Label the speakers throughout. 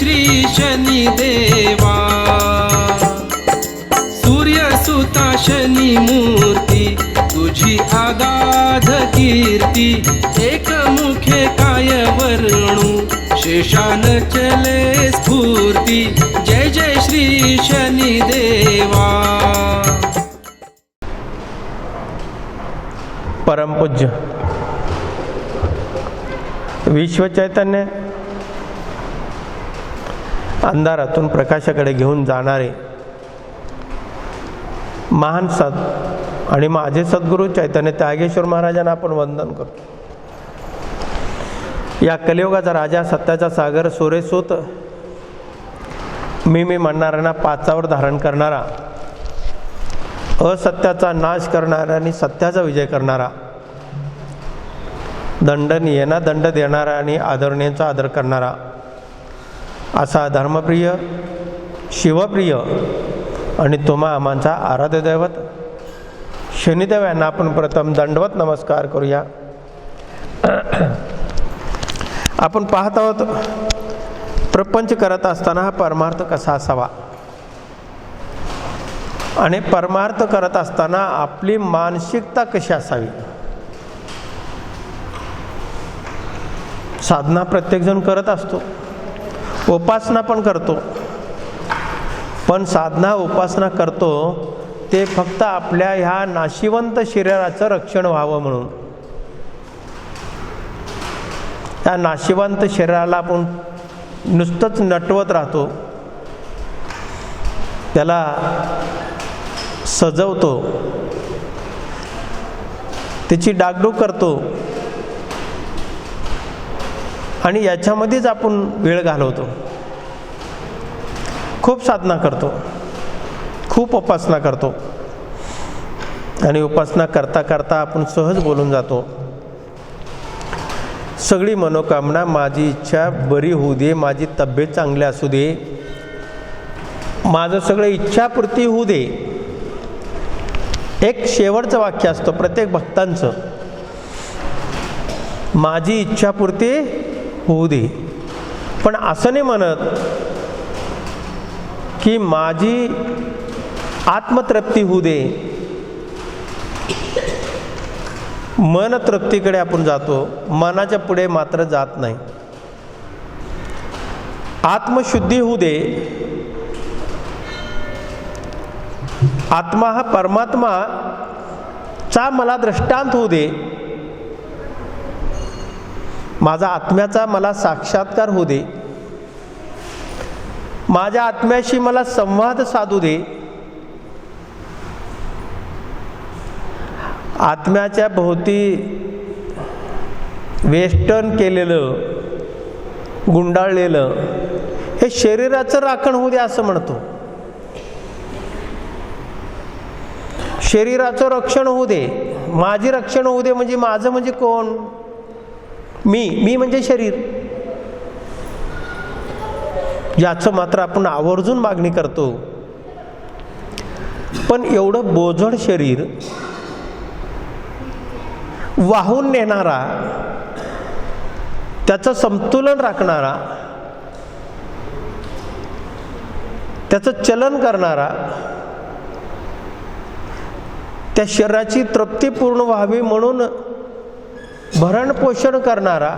Speaker 1: श्री शनी देवा। सूर्य सुता शनी मूर्ती तुझी आगाध कीर्ती एक मुखे काय वर्णू शेषान चले स्फूर्ती जय जय श्री शनी देवा।
Speaker 2: परमपूज्य विश्वचैतन्य अंधारातून प्रकाशाकडे घेऊन जाणारे महान सद आणि माझे सद्गुरू चैतन्य त्यागेश्वर महाराजांना आपण वंदन करतो. या कलियुगाचा राजा सत्याचा सागर सुरेसूत मी मी म्हणणाऱ्यांना पाचावर धारण करणारा असत्याचा नाश करणारा आणि सत्याचा विजय करणारा दंडनीयना दंड देणारा आणि आदरणीयांचा आदर करणारा असा धर्मप्रिय शिवप्रिय आणि तुम्हा आम्हाचा आराध्य दैवत शनिदेव यांना आपण प्रथम दंडवत नमस्कार करूया. आपण पाहत आहोत प्रपंच करत असताना हा परमार्थ कसा असावा? आणि परमार्थ करत असताना आपली मानसिकता कशी असावी? साधना प्रत्येकजण करत असतो. उपासना पण करतो. पण साधना उपासना करतो ते फक्त आपल्या ह्या नाशिवंत शरीराचं रक्षण व्हावं म्हणून. त्या नाशिवंत शरीराला आपण नुसतंच नटवत राहतो. त्याला सजवतो. त्याची डागडूग करतो. आणि याच्यामध्येच आपण वेळ घालवतो. खूप साधना करतो. खूप उपासना करतो. आणि उपासना करता करता आपण सहज बोलून जातो. सगळी मनोकामना माझी इच्छा बरी होऊ दे माझी तब्येत चांगली असू दे. माझं सगळं इच्छापूर्ती होऊ दे. एक शेवटचं वाक्य असतं प्रत्येक भक्तांचं. माझी इच्छापूर्ती होऊ दे. पण असं नाही म्हणत की माझी आत्मतृप्ती होऊ दे. मन तृप्तीकडे आपण जातो मनाच्या पुढे मात्र जात नाही. आत्मशुद्धी होऊ दे. आत्मा हा परमात्मा चा मला दृष्टांत होऊ दे. माझा आत्म्याचा मला साक्षात्कार होऊ दे. माझ्या आत्म्याशी मला संवाद साधू दे. आत्म्याच्या भोवती वेस्टर्न केलेलं गुंडाळलेलं हे शरीराचं राखण होऊ दे असं म्हणतो. शरीराचं रक्षण होऊ दे. माझी रक्षण होऊ दे म्हणजे माझं म्हणजे कोण? मी मी म्हणजे शरीर. याचं मात्र आपण आवर्जून मागणी करतो. पण एवढं बोजड शरीर वाहून नेणारा त्याचं संतुलन राखणारा त्याचं चलन करणारा त्या शरीराची तृप्ती पूर्ण व्हावी म्हणून भरण पोषण करणारा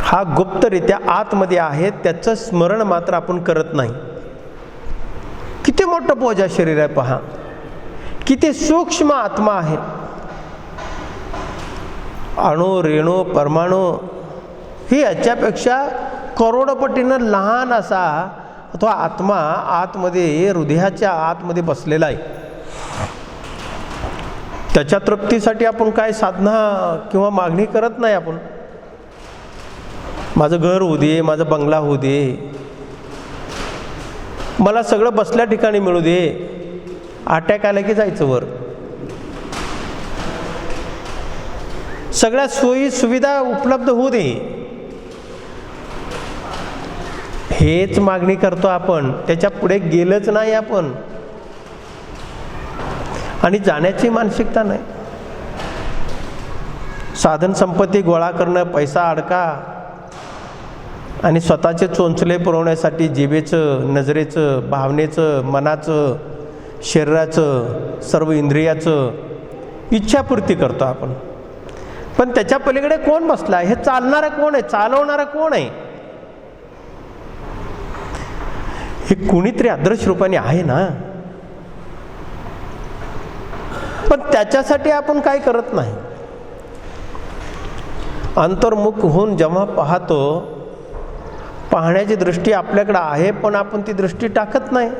Speaker 2: हा गुप्तरित्या आतमध्ये आहे त्याचं स्मरण मात्र आपण करत नाही. किती मोठं पोजा शरीर आहे पहा. किती सूक्ष्म आत्मा आहे. अणू रेणू परमाणू ही याच्यापेक्षा करोडपटीनं लहान असा तो आत्मा आतमध्ये हृदयाच्या आतमध्ये बसलेला आहे. त्याच्या तृप्तीसाठी आपण काय साधना किंवा मागणी करत नाही आपण? माझं घर होऊ दे माझा बंगला होऊ दे. मला सगळं बसल्या ठिकाणी मिळू दे. अटॅक आला की जायचं वर? सगळ्या सोयी सुविधा उपलब्ध होऊ दे. हेच मागणी करतो आपण. त्याच्या पुढे गेलंच नाही आपण. आणि जाण्याची मानसिकता नाही. साधन संपत्ती गोळा करणं पैसा अडका आणि स्वतःचे चोंचले पुरवण्यासाठी जिभेचं नजरेचं भावनेचं मनाचं शरीराचं सर्व इंद्रियाचं इच्छापूर्ती करतो आपण. पण त्याच्या पलीकडे कोण बसला? हे चालणारा कोण आहे? चालवणारा कोण आहे? हे कुणीतरी आदर्श रूपाने आहे ना? पण त्याच्यासाठी आपण काय करत नाही. अंतर्मुख होऊन जेव्हा पाहतो पाहण्याची दृष्टी आपल्याकडे आहे पण आपण ती दृष्टी टाकत नाही.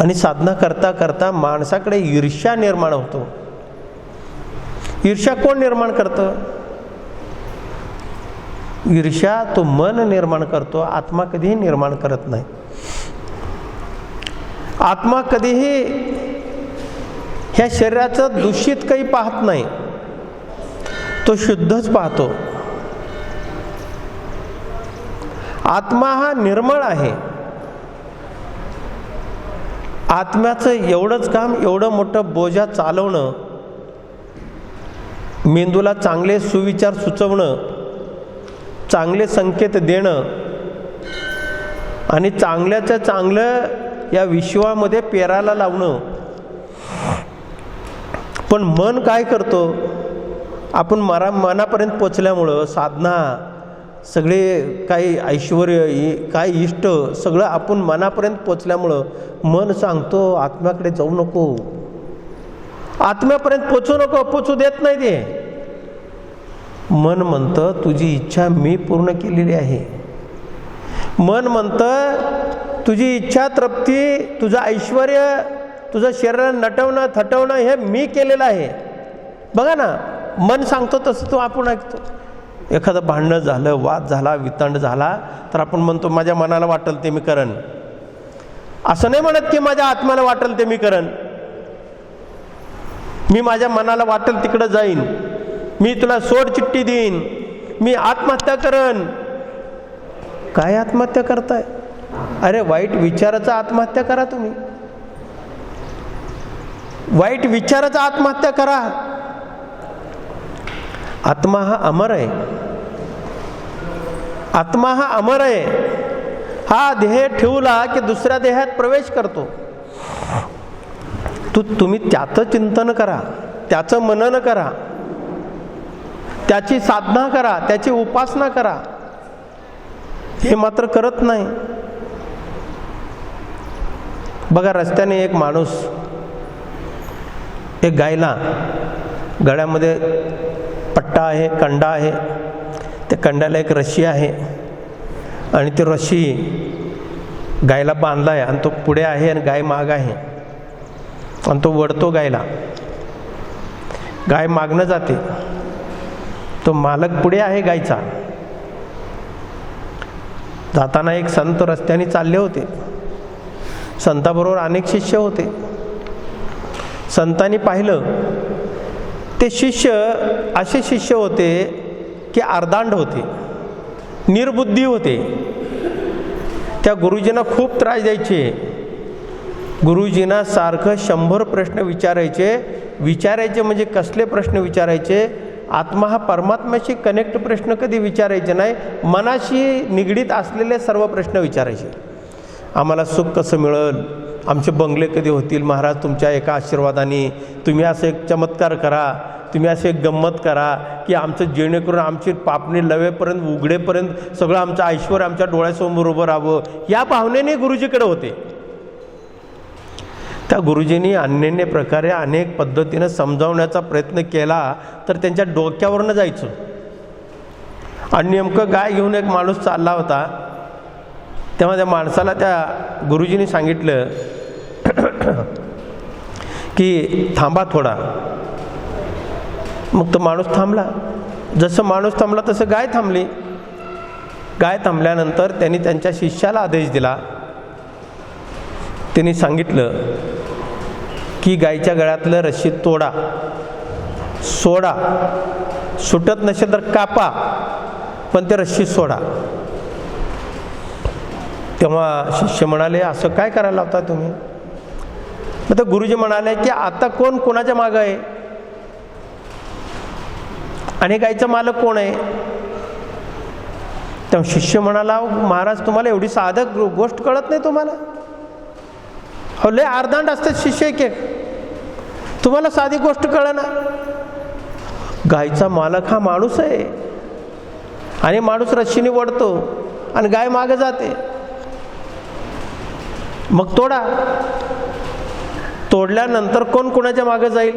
Speaker 2: आणि साधना करता करता माणसाकडे ईर्ष्या निर्माण होतो. ईर्ष्या कोण निर्माण करतं? ईर्ष्या तो मन निर्माण करतो आत्मा कधीही निर्माण करत नाही. आत्मा कधीही ह्या शरीराचं दूषित काही पाहत नाही. तो शुद्धच पाहतो. आत्मा हा निर्मळ आहे. आत्म्याचं एवढंच काम एवढं मोठं बोजा चालवणं मेंदूला चांगले सुविचार सुचवणं चांगले संकेत देणं आणि चांगल्याचं चांगलं या विश्वामध्ये पेरायला लावणं. पण मन काय करतो? आपण मरा मनापर्यंत पोचल्यामुळं साधना सगळे काही ऐश्वर काय इष्ट सगळं आपण मनापर्यंत पोचल्यामुळं मन सांगतो आत्म्याकडे जाऊ नको. आत्म्यापर्यंत पोचू नको पोचू देत नाही ते. मन म्हणतं तुझी इच्छा मी पूर्ण केलेली आहे. मन म्हणतं तुझी इच्छा तृप्ती तुझं ऐश्वर तुझं शरीर नटवणं थटवणं हे मी केलेलं आहे. बघा ना मन सांगतो तसं तो आपण ऐकतो. एखादं भांडणं झालं वाद झाला वितंड झाला तर आपण म्हणतो माझ्या मनाला वाटेल ते मी करण असं नाही म्हणत की माझ्या आत्म्याला वाटेल ते मी करण मी माझ्या मनाला वाटेल तिकडं जाईन. मी तुला सोड चिठ्ठी देईन. मी आत्महत्या करण काय आत्महत्या करताय? अरे वाईट विचाराचा आत्महत्या करा तुम्ही. वाईट विचाराचा आत्महत्या करा. आत्मा हा अमर आहे. आत्मा हा अमर आहे. हा देह ठेवला की दुसऱ्या देहात प्रवेश करतो. तू तुम्ही त्याचं चिंतन करा. त्याचं मनन करा. त्याची साधना करा. त्याची उपासना करा. हे मात्र करत नाही. बघा रस्त्याने एक माणूस एक गायला गळ्यामध्ये पट्टा आहे कंडा आहे. त्या कंड्याला एक रशी आहे आणि ती रशी गायला बांधला आहे आणि तो पुढे आहे आणि गाय माग आहे. आणि तो वडतो गायला. गाय मागणं जाते. तो मालक पुढे आहे गायचा. जाताना एक संत रस्त्याने चालले होते. संताबरोबर अनेक शिष्य होते. संतांनी पाहिलं ते शिष्य असे शिष्य होते की अर्धांड होते निर्बुद्धी होते. त्या गुरुजींना खूप त्रास द्यायचे. गुरुजींना सारखं शंभर प्रश्न विचारायचे. विचारायचे म्हणजे कसले प्रश्न विचारायचे? आत्मा हा परमात्म्याशी कनेक्ट प्रश्न कधी विचारायचे नाही. मनाशी निगडीत असलेले सर्व प्रश्न विचारायचे. आम्हाला सुख कसं मिळेल? आमचे बंगले कधी होतील? महाराज तुमच्या एका आशीर्वादाने तुम्ही असं एक चमत्कार करा. तुम्ही असे एक गंमत करा की आमचं जेणेकरून आमची पापणी लवेपर्यंत उघडेपर्यंत सगळं आमचं ऐश्वर आमच्या डोळ्यासमोर उभं राहावं. या भावनेने गुरुजीकडे होते. त्या गुरुजींनी अन्यन्य प्रकारे अनेक पद्धतीनं समजावण्याचा प्रयत्न केला तर त्यांच्या डोक्यावरनं जायचं. आणि नेमकं गाय घेऊन एक माणूस चालला होता. तेव्हा त्या माणसाला त्या गुरुजींनी सांगितलं की थांबा थोडा. मग तो माणूस थांबला. जसं माणूस थांबला तसं गाय थांबली. गाय थांबल्यानंतर त्यांनी त्यांच्या शिष्याला आदेश दिला. त्यांनी सांगितलं की गायच्या गळ्यातलं रशी तोडा. सोडा. सुटत नसेल तर कापा पण ते रशी सोडा. तेव्हा शिष्य म्हणाले असं काय करायला लावता तुम्ही? मग तर गुरुजी म्हणाले की आता कोण कोणाच्या मागं आहे? आणि गायचा मालक कोण आहे? तेव्हा शिष्य म्हणाला महाराज तुम्हाला एवढी साधक गो- गोष्ट कळत नाही तुम्हाला? हो लय अर्धांड असतात शिष्य एक एक तुम्हाला साधी गोष्ट कळना. गायचा मालक हा माणूस आहे. आणि माणूस रशीने वडतो आणि गाय मागे जाते. मग तोडा. तोडल्यानंतर कोण कोणाच्या मागे जाईल?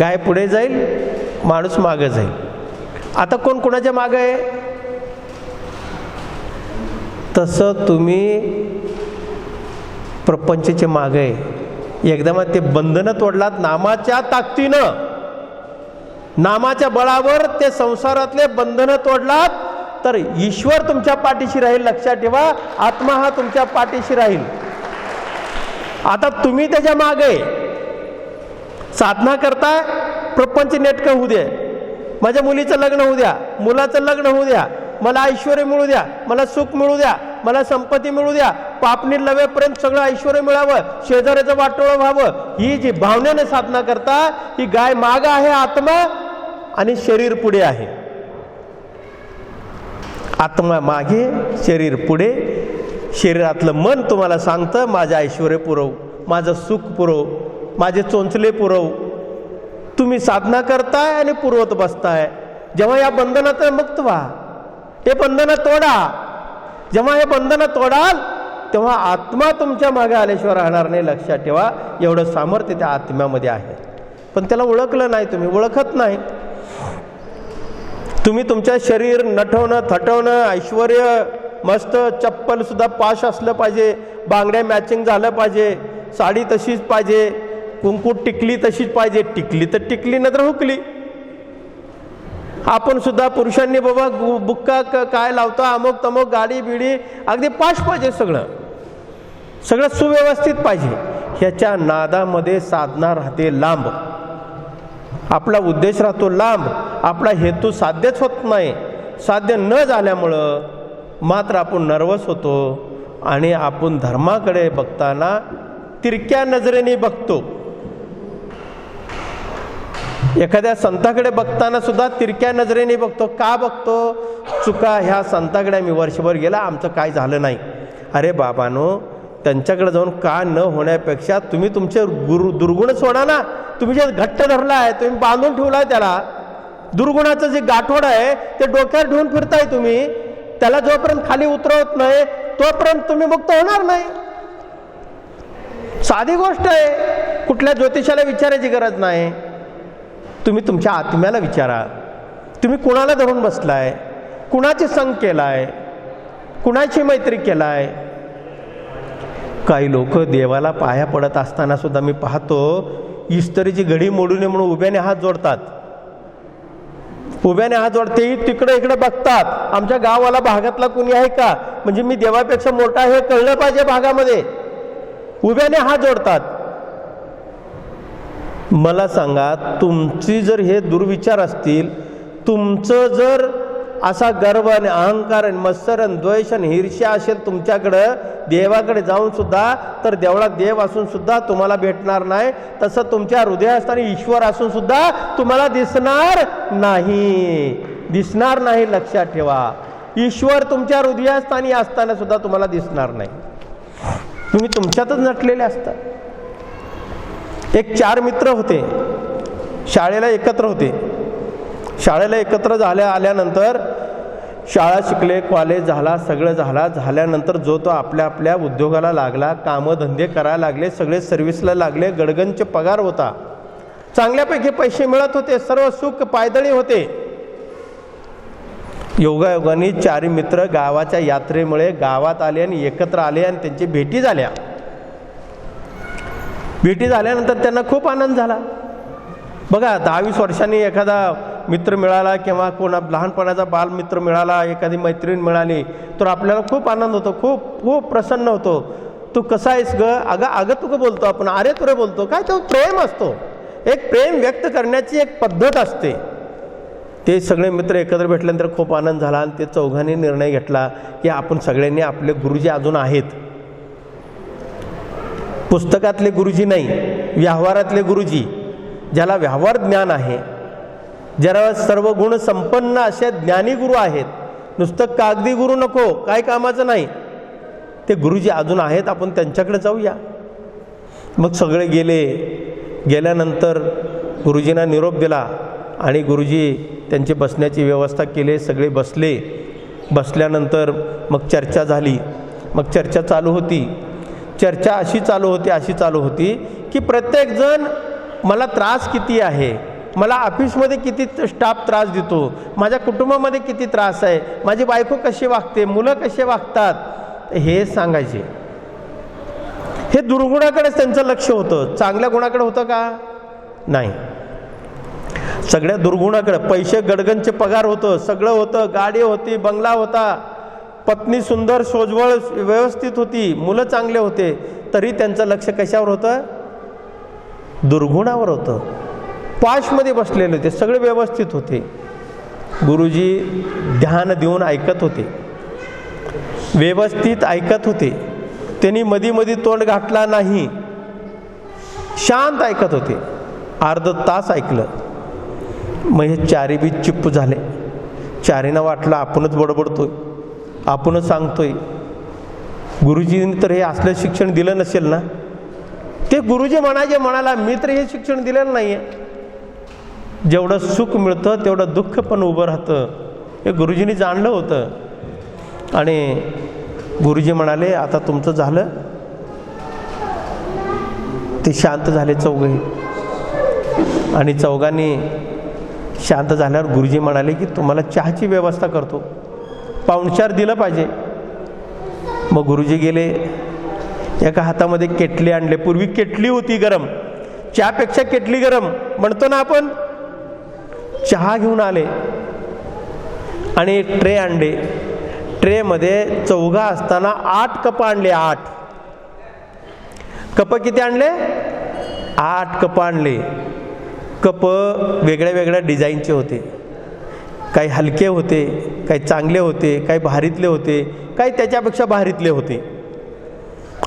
Speaker 2: गाय पुढे जाईल माणूस मागे जाईल. आता कोण कोणाच्या मागे आहे? तसं तुम्ही प्रपंचचे मागे. आहे ते बंधनं तोडलात नामाच्या ताकदीनं. नामाच्या बळावर ते संसारातले बंधनं तोडलात. तर ईश्वर तुमच्या पाठीशी राहील लक्षात ठेवा. आत्मा हा तुमच्या पाठीशी राहील. आता तुम्ही त्याच्यामागे. साधना करताय प्रपंच नेटकं होऊ दे. माझ्या मुलीचं लग्न होऊ द्या. मुलाचं लग्न होऊ द्या. मला ऐश्वर मिळू द्या. मला सुख मिळू द्या. मला संपत्ती मिळू द्या. पापणी लवेपर्यंत सगळं ऐश्वर मिळावं. शेजाऱ्याचं वाटोळं व्हावं. ही जी भावनेने साधना करता ही गाय माग आहे आत्मा आणि शरीर पुढे आहे. आत्मा मागे शरीर पुढे. शरीरातलं मन तुम्हाला सांगतं माझं ऐश्वर पुरव माझं सुख पुरव माझे चोंचले पुरव. तुम्ही साधना करताय आणि पुरवत बसताय. जेव्हा या बंधनात मुक्त व्हा. ते बंधनं तोडा. जेव्हा हे बंधनं तोडाल तेव्हा आत्मा तुमच्या मागे आल्याशिवाय राहणार नाही. लक्षात ठेवा एवढं सामर्थ्य त्या आत्म्यामध्ये आहे. पण त्याला ओळखलं नाही तुम्ही ओळखत नाही. तुम्ही तुमच्या शरीर नटवणं थटवणं ऐश्वर मस्त चप्पल सुद्धा पाश असलं पाहिजे बांगड्या मॅचिंग झालं पाहिजे साडी तशीच पाहिजे कुंकू टिकली तशीच पाहिजे टिकली तर टिकली नाही हुकली. आपण सुद्धा पुरुषांनी बाबा बुक्का क- काय लावता अमुक तमुक गाडी बिडी अगदी पाश पाहिजे सगळं. सगळं सुव्यवस्थित पाहिजे. ह्याच्या नादामध्ये साधना राहते लांब. आपला उद्देश राहतो लांब. आपला हेतू साध्यच होत नाही. साध्य न झाल्यामुळं मात्र आपण नर्वस होतो आणि आपण धर्माकडे बघताना तिरक्या नजरेने बघतो. एखाद्या संताकडे बघताना सुद्धा तिरक्या नजरेने बघतो. का बघतो? चुका ह्या संताकडे आम्ही वर्षभर गेला आमचं काय झालं नाही. अरे बाबानो त्यांच्याकडे जाऊन का न होण्यापेक्षा तुम्ही तुमचे गुरु दुर्गुण सोडा ना. तुम्ही जे घट्ट धरला आहे तुम्ही बांधून ठेवलाय त्याला. दुर्गुणाचं जे गाठोड आहे ते डोक्यावर ठेवून फिरताय तुम्ही. त्याला जोपर्यंत खाली उतरवत नाही तोपर्यंत तुम्ही मुक्त होणार नाही. साधी गोष्ट आहे कुठल्या ज्योतिषाला विचारायची गरज नाही. तुम्ही तुमच्या आत्म्याला विचारा. तुम्ही कुणाला धरून बसलाय? कुणाचे संग केलाय? कुणाची मैत्री केलाय? काही लोक देवाला पाया पडत असताना सुद्धा मी पाहतो इस्तरीची घडी मोडू नये म्हणून उभ्याने हात जोडतात. उभ्याने हात जोडते तिकडे इकडे बघतात. आमच्या गावाला भागातला कुणी आहे का? म्हणजे मी देवापेक्षा मोठा हे कळलं पाहिजे भागामध्ये. उभ्याने हात जोडतात. मला सांगा तुमची जर हे दुर्विचार असतील तुमचं जर असा गर्व आणि अहंकार आणि मत्सर आणि द्वेष आणि हिरशा असेल तुमच्याकडं देवाकडे जाऊन सुद्धा तर देवळात देव असून सुद्धा तुम्हाला भेटणार नाही. तसं तुमच्या हृदयास्थानी ईश्वर असून सुद्धा तुम्हाला दिसणार नाही. दिसणार नाही लक्षात ठेवा. ईश्वर तुमच्या हृदयास्थानी असताना सुद्धा तुम्हाला दिसणार नाही. तुम्ही तुमच्यातच नटलेले असता. एक चार मित्र होते. शाळेला एकत्र होते. शाळेला एकत्र झाल्या आल्यानंतर शाळा शिकले कॉलेज झाला सगळं झाला. झाल्यानंतर जो तो आपल्या आपल्या उद्योगाला लागला कामं धंदे करायला लागले सगळे सर्व्हिसला लागले गडगंच पगार होता. चांगल्यापैकी पैसे मिळत होते सर्व सुख पायदळी होते. योगायोगाने चारी मित्र गावाच्या यात्रेमुळे गावात आले आणि एकत्र आले आणि त्यांची भेटी झाल्या. भेटी झाल्यानंतर त्यांना खूप आनंद झाला. बघा दहावीस वर्षांनी एखादा मित्र मिळाला किंवा कोणा लहानपणाचा बालमित्र मिळाला एखादी मैत्रीण मिळाली तर आपल्याला खूप आनंद होतो खूप खूप प्रसन्न होतो. तू कसा आहेस ग? अगं अगं तुक बोलतो आपण अरे तुरे बोलतो. काय तो प्रेम असतो. एक प्रेम व्यक्त करण्याची एक पद्धत असते. ते सगळे मित्र एकत्र भेटल्यानंतर खूप आनंद झाला आणि ते चौघांनी निर्णय घेतला की आपण सगळ्यांनी आपले गुरुजी अजून आहेत. पुस्तकातले गुरुजी नाही व्यवहारातले गुरुजी ज्याला व्यवहार ज्ञान आहे ज्याला सर्व गुण संपन्न असे ज्ञानी गुरु आहेत. नुसतं कागदी गुरु नको काय कामाचं नाही. ते गुरुजी अजून आहेत आपण त्यांच्याकडे जाऊया. मग सगळे गेले गेल्यानंतर गुरुजींना निरोप दिला आणि गुरुजी त्यांची बसण्याची व्यवस्था केली सगळे बसले. बसल्यानंतर मग चर्चा झाली. मग चर्चा चालू होती. चर्चा अशी चालू होती अशी चालू होती की प्रत्येकजण मला त्रास किती आहे? मला ऑफिसमध्ये किती स्टाफ त्रास देतो? माझ्या कुटुंबामध्ये किती त्रास आहे? माझी बायको कशी वागते? मुलं कसे वागतात? हे सांगायचे. हे दुर्गुणाकडेच त्यांचं लक्ष होतं. चांगल्या गुणाकडे होतं का? नाही. सगळ्या दुर्गुणाकडे पैसे गडगनचे पगार होतं सगळं होतं गाडी होती बंगला होता. पत्नी सुंदर सोजवळ व्यवस्थित होती मुलं चांगले होते तरी त्यांचं लक्ष कशावर होतं? दुर्गुणावर होतं. पाशमध्ये बसलेले होते सगळे व्यवस्थित होते. गुरुजी ध्यान देऊन ऐकत होते. व्यवस्थित ऐकत होते. त्यांनी मधी मधी तोंड घातला नाही. शांत ऐकत होते. अर्ध तास ऐकलं. मग हे चारी बी चिप्प झाले. चारीनं वाटलं आपणच बडबडतोय. आपणच सांगतोय. गुरुजींनी तर हे असलं शिक्षण दिलं नसेल ना? ते गुरुजी म्हणायचे म्हणाला मी तर हे शिक्षण दिलेलं नाही आहे जेवढं सुख मिळतं तेवढं दुःख पण उभं राहतं. हे गुरुजींनी जाणलं होतं. आणि गुरुजी म्हणाले आता तुमचं झालं. ते शांत झाले चौघही आणि चौघांनी शांत झाल्यावर गुरुजी म्हणाले की तुम्हाला चहाची व्यवस्था करतो. पाहुणचार दिलं पाहिजे. मग गुरुजी गेले. एका हातामध्ये केटली आणले. पूर्वी केटली होती गरम. चहापेक्षा केटली गरम. म्हणतो ना आपण चहा घेऊन आले. आणि एक ट्रे आणले. ट्रेमध्ये चौघा असताना आठ कप आणले आठ. कप किती आणले? आठ कप आणले. कप वेगळ्या वेगळ्या डिझाईनचे होते. काही हलके होते काही चांगले होते काही भारीतले होते काही त्याच्यापेक्षा भारीतले होते.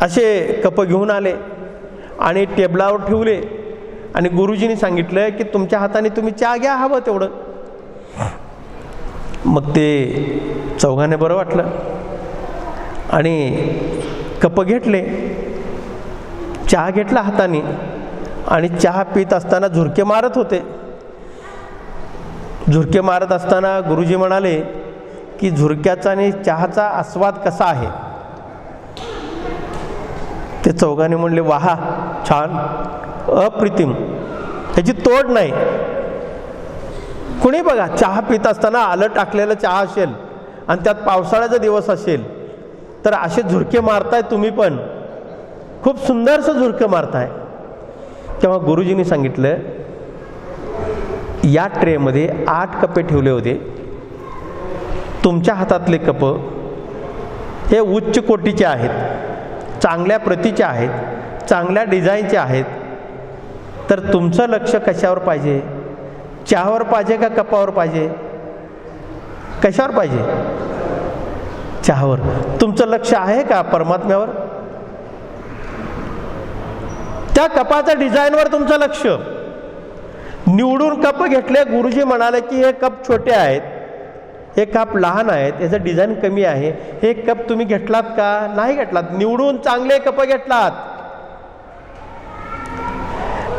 Speaker 2: असे कप घेऊन आले आणि टेबलावर ठेवले आणि गुरुजींनी सांगितलं की तुमच्या हाताने तुम्ही चहा घ्या हवं तेवढं. मग ते चौघाने बरं वाटलं आणि कप घेतले चहा घेतला हाताने आणि चहा पित असताना झुरके मारत होते. झुरके मारत असताना गुरुजी म्हणाले की झुरक्याचा आणि चहाचा आस्वाद कसा आहे? ते चौघाने म्हणले वाहा छान अप्रितिम. त्याची तोड नाही. कुणी बघा चहा पित असताना आलं टाकलेलं चहा असेल आणि त्यात पावसाळ्याचा दिवस असेल तर असे झुरके मारताय तुम्ही पण. खूप सुंदरसं झुरकं मारताय. तेव्हा गुरुजींनी सांगितलं या ट्रेमध्ये आठ कपे ठेवले होते. तुमच्या हातातले कप हे उच्च कोटीचे आहेत चांगल्या प्रतीचे आहेत चांगल्या डिझाईनचे आहेत. तर तुमचं लक्ष कशावर पाहिजे? चहावर पाहिजे का कपावर पाहिजे? कशावर पाहिजे? चहावर. तुमचं लक्ष आहे का परमात्म्यावर? त्या कपाच्या डिझाईनवर तुमचं लक्ष. निवडून कप घेतले. गुरुजी म्हणाले की हे कप छोटे आहेत. हे कप लहान आहेत. याचं डिझाईन कमी आहे. हे कप तुम्ही घेतलात का? नाही घेतलात. निवडून चांगले कप घेतलात.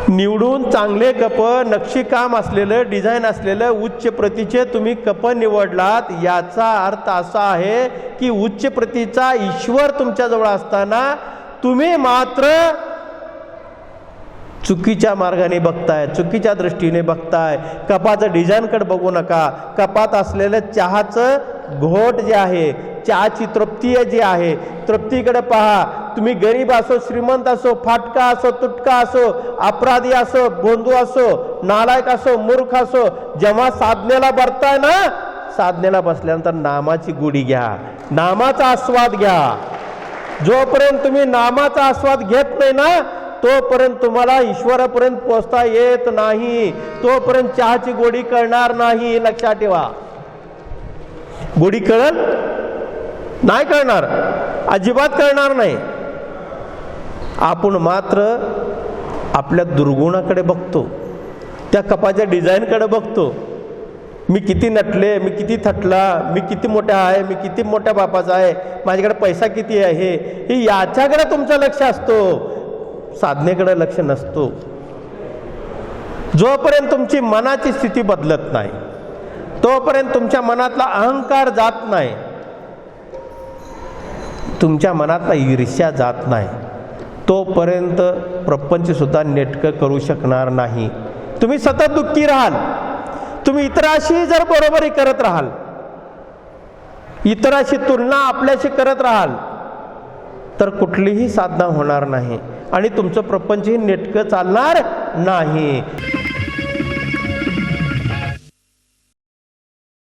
Speaker 2: निवडून चांगले कप नक्षीकाम असलेलं डिझाईन असलेलं उच्च प्रतीचे तुम्ही कप निवडलात. याचा अर्थ असा आहे की उच्च प्रतीचा ईश्वर तुमच्याजवळ असताना तुम्ही मात्र चुकीच्या मार्गाने बघताय चुकीच्या दृष्टीने बघताय. कपाचं डिझाईनकडे बघू नका. कपात असलेलं चहाचं घोट जे आहे चहाची तृप्ती जी आहे तृप्तीकडे पहा. तुम्ही गरीब असो श्रीमंत असो फाटका असो तुटका असो अपराधी असो बोंधू असो नालायक असो मूर्ख असो जेव्हा साधनेला बरताय ना साधनेला बसल्यानंतर नामाची गुढी घ्या. नामाचा आस्वाद घ्या. जोपर्यंत तुम्ही नामाचा आस्वाद घेत नाही ना तोपर्यंत तुम्हाला ईश्वरापर्यंत पोहोचता येत नाही. तोपर्यंत चहाची गोडी कळणार नाही. लक्षात ठेवा. गोडी कळल नाही कळणार अजिबात कळणार नाही. आपण मात्र आपल्या दुर्गुणाकडे बघतो. त्या कपाच्या डिझाईनकडे बघतो. मी किती नटले मी किती थटला मी किती मोठा आहे मी किती मोठ्या बापाचा आहे माझ्याकडे पैसा किती आहे? हे याच्याकडे तुमचं लक्ष असतो. साधनेकडे लक्ष नसतो. जोपर्यंत तुमची मनाची स्थिती बदलत नाही तोपर्यंत तुमच्या मनातला अहंकार जात नाही तुमच्या मनातला ईर्ष्या जात नाही तोपर्यंत प्रपंचसुद्धा नेटकं करू शकणार नाही. तुम्ही सतत दुःखी राहाल. तुम्ही इतराशी जर बरोबरी करत राहाल इतराशी तुलना आपल्याशी करत राहाल तर कुठलीही साधना होणार नाही. आणि तुमचं प्रपंचही नेटकं चालणार नाही.